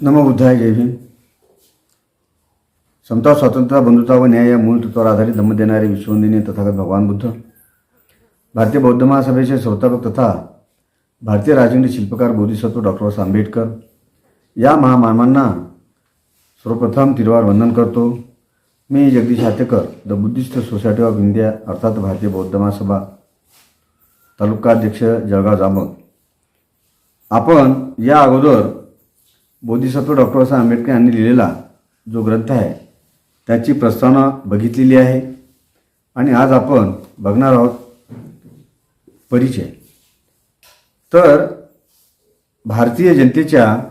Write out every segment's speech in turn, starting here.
नमो बुद्धाय जय भीम समता स्वातंत्र्य बंधुता व न्याय या मूळ तत्वावर आधारित धम्म देणारे विश्ववंदिनी तथागत भगवान बुद्ध भारतीय बौद्ध महासभेचे संस्थापक तथा भारतीय राजकीय शिल्पकार बोधिसत्व डॉक्टर बाबासाहेब आंबेडकर या महामानवांना सर्वप्रथम तिरवार वंदन करतो मी Jagdish Hatekar the Buddhist Society of India अर्थात भारतीय बौद्ध महासभा तालुकाध्यक्ष जळगाव जामोद आपण या अगोदर बोधिसत्व डॉक्टर बाबासाहेब आंबेडकर यांनी लिहिलेला जो ग्रंथ आहे त्याची प्रस्तावना बघितलेली आहे आणि आज आपण बघणार आहोत परिचय. तर भारतीय जनतेच्या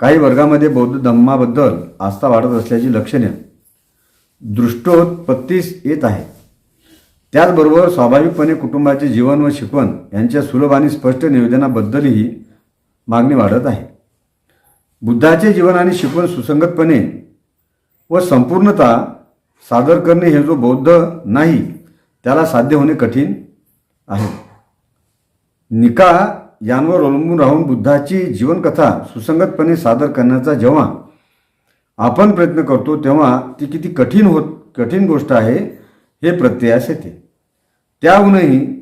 काही वर्गामध्ये बौद्ध धम्माबद्दल आस्था वाढत असल्याची लक्षणे दृष्टोत्पत्तीस येत आहे. त्याचबरोबर स्वाभाविकपणे कुटुंबाचे जीवन व शिकवण यांच्या सुलभ आणि स्पष्ट निवेदनाबद्दलही मागणी वाढत आहे. बुद्धाचे जीवन आणि शिकवण सुसंगतपणे व संपूर्णता सादर करणे हे जो बौद्ध नाही त्याला साध्य होणे कठीण आहे. निका यांवर अवलंबून राहून बुद्धाची जीवनकथा सुसंगतपणे सादर करण्याचा जेव्हा आपण प्रयत्न करतो तेव्हा ती किती कठीण होत कठीण गोष्ट आहे हे प्रत्ययास येते. त्याहूनही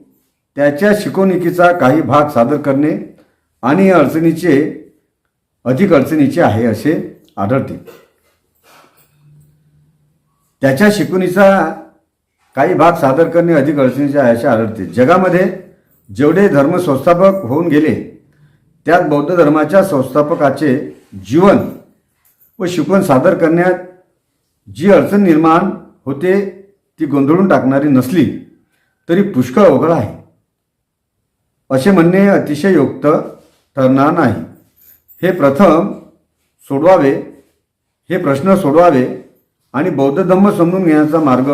त्याच्या शिकवणुकीचा काही भाग सादर करणे आणि अडचणीचे अधिक अडचणीचे आहे असे आढळते. त्याच्या शिकवणीचा काही भाग सादर करणे अधिक अडचणीचे आहे असे आढळते. जगामध्ये जेवढे धर्म संस्थापक होऊन गेले त्यात बौद्ध धर्माच्या संस्थापकाचे जीवन व शिकवण सादर करण्यात जी अडचण निर्माण होते ती गोंधळून टाकणारी नसली तरी पुष्कळ अवघड आहे. असे म्हणणे अतिशय युक्त ठरणार नाही. हे प्रथम सोडवावे हे प्रश्न सोडवावे आणि बौद्ध धम्म समजून घेण्याचा मार्ग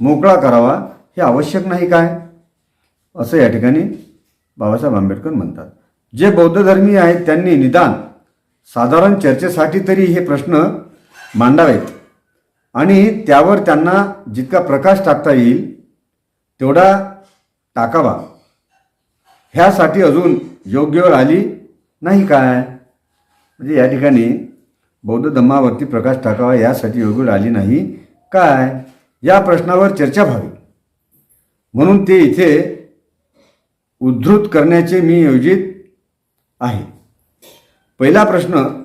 मोकळा करावा हे आवश्यक नाही काय? असं या ठिकाणी बाबासाहेब आंबेडकर म्हणतात. जे बौद्ध धर्मी आहेत त्यांनी निदान साधारण चर्चेसाठी तरी हे प्रश्न मांडावेत आणि त्यावर त्यांना जितका प्रकाश टाकता येईल तेवढा टाकावा. ह्यासाठी अजून योग्य वेळ आली नाही काय? म्हणजे या ठिकाणी बौद्ध धम्मावरती प्रकाश टाकावा यासाठी योग्य आली नाही. काय? या प्रश्नावर चर्चा व्हावी. म्हणून ते इथे उद्धृत करण्याचे मी योजित आहे. पहिला प्रश्न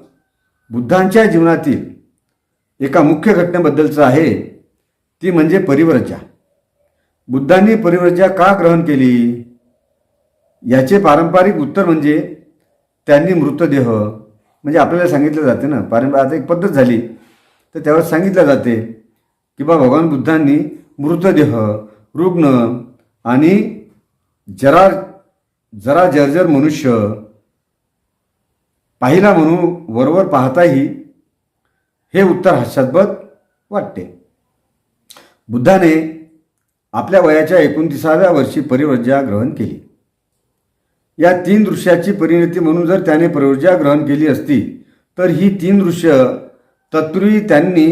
बुद्धांच्या जीवनातील एका मुख्य घटनेबद्दलचा आहे. ती म्हणजे परिव्रजा. बुद्धांनी परिव्रजा का ग्रहण केली? याचे पारंपरिक उत्तर म्हणजे त्यांनी मृतदेह म्हणजे आपल्याला सांगितलं जाते ना पारंपरिक आता एक पद्धत झाली. तर त्यावर सांगितलं जाते की बा भगवान बुद्धांनी मृतदेह रुग्ण आणि जरा जरा जर्जर मनुष्य पाहिला म्हणून वरवर पाहताही हे उत्तर हास्यास्पद वाटते. बुद्धाने आपल्या वयाच्या एकोणतीसाव्या वर्षी परिवर्जा ग्रहण केली. या तीन दृश्याची परिणती म्हणून जर त्याने प्रवर्जा ग्रहण केली असती तर ही तीन दृश्य तत्पूर्वी त्यांनी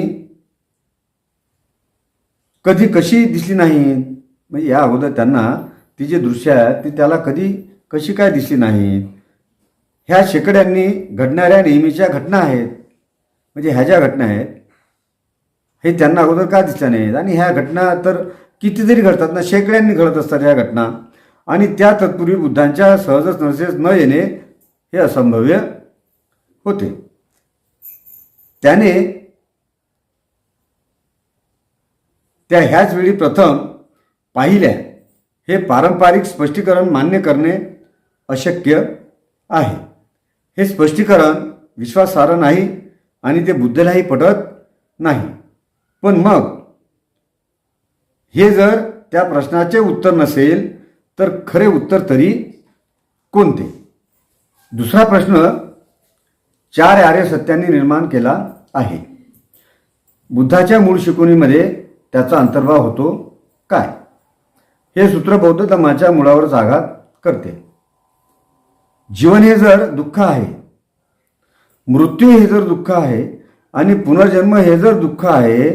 कधी कशी दिसली नाहीत म्हणजे या अगोदर त्यांना ती जी दृश्य आहेत ती त्याला कधी कशी काय दिसली नाहीत ह्या शेकड्यांनी घडणाऱ्या नेहमीच्या घटना आहेत. म्हणजे ह्या ज्या घटना आहेत हे त्यांना अगोदर का दिसल्या नाहीत? आणि ह्या घटना तर कितीतरी घडतात ना? शेकड्यांनी घडत असतात ह्या घटना. आणि त्या तत्पूर्वी बुद्धांच्या सहजच नसेच न येणे हे असंभव्य होते. त्याने त्या ह्याच वेळी प्रथम पाहिल्या हे पारंपरिक स्पष्टीकरण मान्य करणे अशक्य आहे. हे स्पष्टीकरण विश्वासार्ह नाही आणि ते बुद्धलाही पटत नाही. पण मग हे जर त्या प्रश्नाचे उत्तर नसेल तर खरे उत्तर तरी कोणते? दुसरा प्रश्न चार आर्य सत्यांनी निर्माण केला आहे. बुद्धाच्या मूळ शिकवणीमध्ये त्याचा अंतर्भाव होतो काय? हे सूत्र बौद्ध धर्माच्या मुळावरच आघात करते. जीवन हे जर दुःख आहे मृत्यू हे जर दुःख आहे आणि पुनर्जन्म हे जर दुःख आहे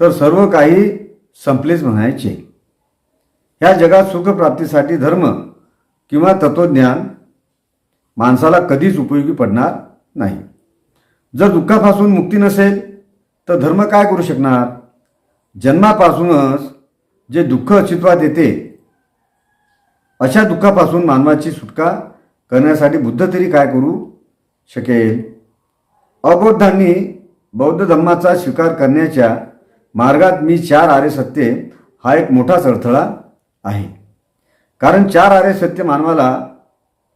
तर सर्व काही संपलेच म्हणायचे. ह्या जगात सुखप्राप्तीसाठी धर्म किंवा तत्वज्ञान माणसाला कधीच उपयोगी पडणार नाही. जर दुःखापासून मुक्ती नसेल तर धर्म काय करू शकणार? जन्मापासूनच जे दुःख अस्तित्वात येते अशा दुःखापासून मानवाची सुटका करण्यासाठी बुद्ध तरी काय करू शकेल? अबौद्धांनी बौद्ध धम्माचा स्वीकार करण्याच्या मार्गात मी चार आर्य सत्ये हा एक मोठाच अडथळा आहे. कारण चार आर्य सत्य मानवाला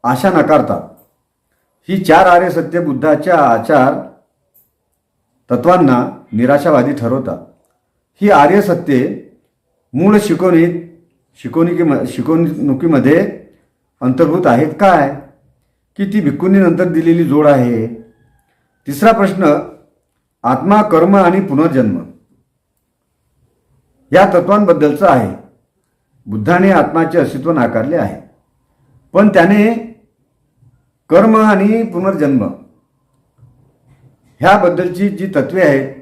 आशा नकारतात. ही चार आर्य सत्य बुद्धाच्या आचार तत्वांना निराशावादी ठरवतात. ही आर्य सत्ये मूळ शिकवणीत शिकवणुकी शिकवणुकीमध्ये अंतर्भूत आहेत काय? की ती भिक्कुनीनंतर दिलेली जोड आहे? तिसरा प्रश्न आत्मा कर्म आणि पुनर्जन्म या तत्वांबद्दलचा आहे. बुद्धाने आत्माचे अस्तित्व नाकारले आहे. पण त्याने कर्म आणि पुनर्जन्म ह्याबद्दलची जी तत्वे आहेत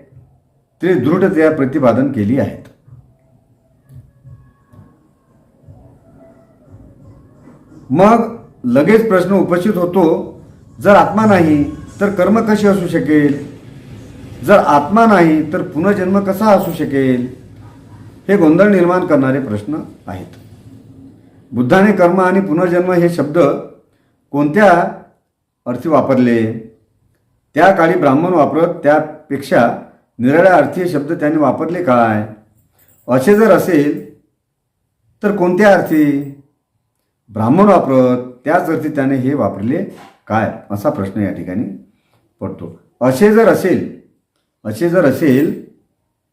ते दृढतया प्रतिपादन केली आहेत. मग लगेच प्रश्न उपस्थित होतो जर आत्मा नाही तर कर्म कसे असू शकेल? जर आत्मा नाही तर पुनर्जन्म कसा असू शकेल? हे गोंधळ निर्माण करणारे प्रश्न आहेत. बुद्धाने कर्म आणि पुनर्जन्म हे शब्द कोणत्या अर्थी वापरले? त्या काळी ब्राह्मण वापरत त्यापेक्षा निराळ्या अर्थी हे शब्द त्याने वापरले काय? असे जर असेल तर कोणत्या अर्थी? ब्राह्मण वापरत त्याच अर्थी त्याने हे वापरले काय? असा प्रश्न या ठिकाणी पडतो. असे जर असेल असे जर असेल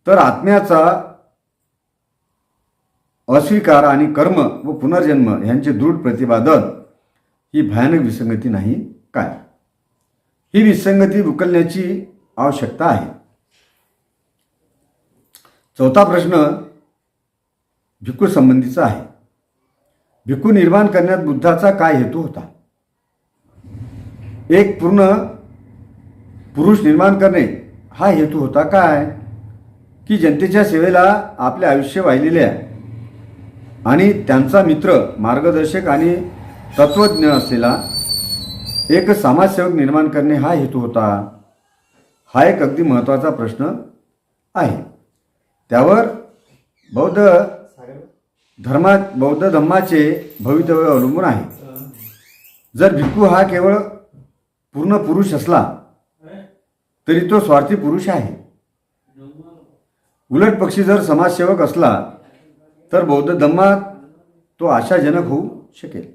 तर आत्म्याचा अस्वीकार आणि कर्म व पुनर्जन्म यांचे दृढ प्रतिपादन ही भयानक विसंगती नाही काय? ही विसंगती उकलण्याची आवश्यकता आहे. चौथा प्रश्न भिक्खू संबंधीचा आहे. भिक्खू निर्माण करण्यात बुद्धाचा काय हेतू होता? एक पूर्ण पुरुष निर्माण करणे हा हेतू होता काय? की जनतेच्या सेवेला आपले आयुष्य वाहिलेले आहे. आणि त्यांचा मित्र मार्गदर्शक आणि तत्वज्ञ असलेला एक समाजसेवक निर्माण करणे हा हेतू होता. हा एक अगदी महत्त्वाचा प्रश्न आहे. त्यावर बौद्ध धर्मा बौद्ध धम्माचे भवितव्य अवलंबून आहे. जर भिक्खू हा केवळ पूर्ण पुरुष असला तरी तो स्वार्थी पुरुष आहे. उलट पक्षी जर समाजसेवक असला तर बौद्ध धम्मात तो आशाजनक होऊ शकेल.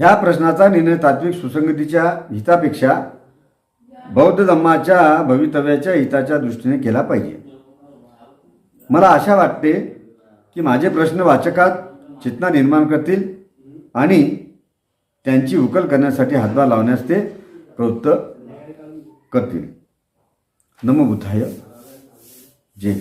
ह्या प्रश्नाचा निर्णय तात्विक सुसंगतीच्या हितापेक्षा बौद्ध धम्माच्या भवितव्याच्या हिताच्या दृष्टीने केला पाहिजे. मला आशा वाटते की माझे प्रश्न वाचकात चेतना निर्माण करतील आणि त्यांची उकल करण्यासाठी हातभार लावण्यास ते प्रवृत्त करतील. नमो बुद्धाय. जय